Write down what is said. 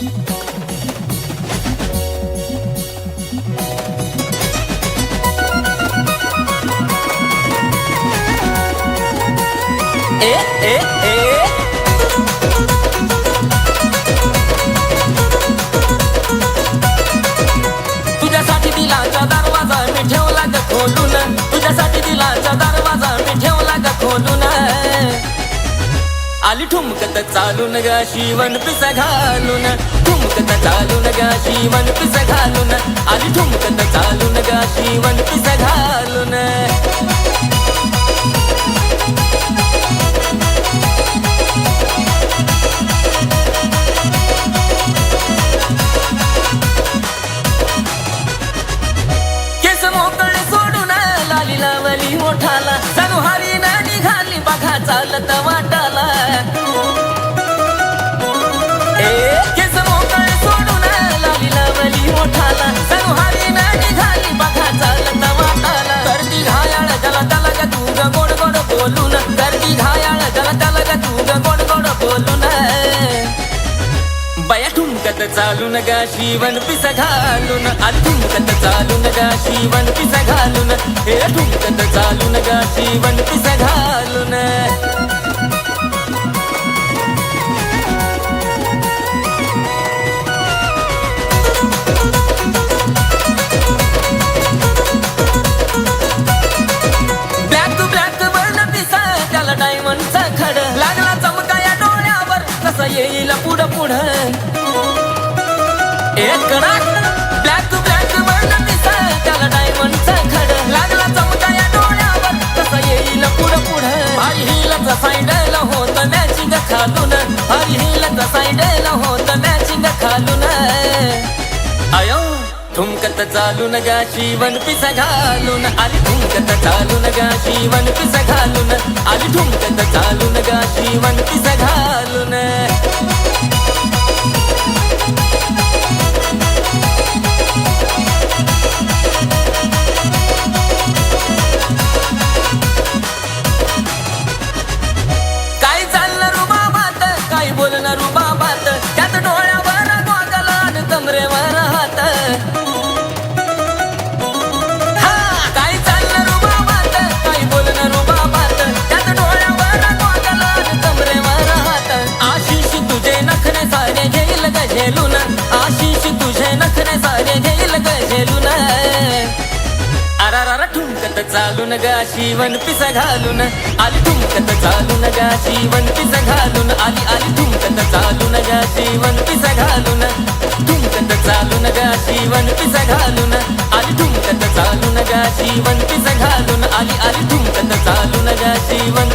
えええ आली ठुमकत चालून गा शिवण पिस घालून. ठुमकत चालून गा शिवण पिस घालून. आली ठुमकत चालून गा शिवण पिस घालून. मोठाला. जणू हरी निघाली बघा चालत वाटाला. गर्दी घायाळ जला त्याला ग तू ग गोड गोड बोलून. गर्दी घायाळ जला त्याला ग तू ग गोड गोड बोलून. बया ठुमकत चालून गा पिस घालून. आली ठुमकत चालून गा शिवण पिस घालून. हे ठुमकत चालून येईल पुढं पुढं. एक कडक ब्लॅक ब्लॅक वर्ण दिसा त्याला डायमंडचा खड. लागला चमका या डोळ्यावर कसा येईल पुढं पुढं. भारी हिलचा सायडल होत मॅचिंग खालून. भारी हिलचा सायडल होत मॅचिंग खालून. अयो ठुमकत चालून गा जीवन पिस घालून. आली ठुमकत चालून गा जीवन पिस घालून. आली ठुमकत चालून गा जीवन पिस घालून. कमरेवर हात. काय चाललं रुबाबात? काय बोलणं रुबाबात? त्यात डोळ्यावर कमरेवर हात. आशिष तुझे नखरे सारे घेईल ग झेलून? आशिष तुझे नखरे सारे घेईल ग अरारारा ठुमकत चालून गा वन पिस घालून. आली ठुमकत चालून गा वन पिस घालून. आली आली ठुमकत चालून गा वन पिस घालून गा शिवण पिस घालून. आली ठुमकत चालून गा शिवण पिस घालून. आली आली ठुमकत चालून गा शिवण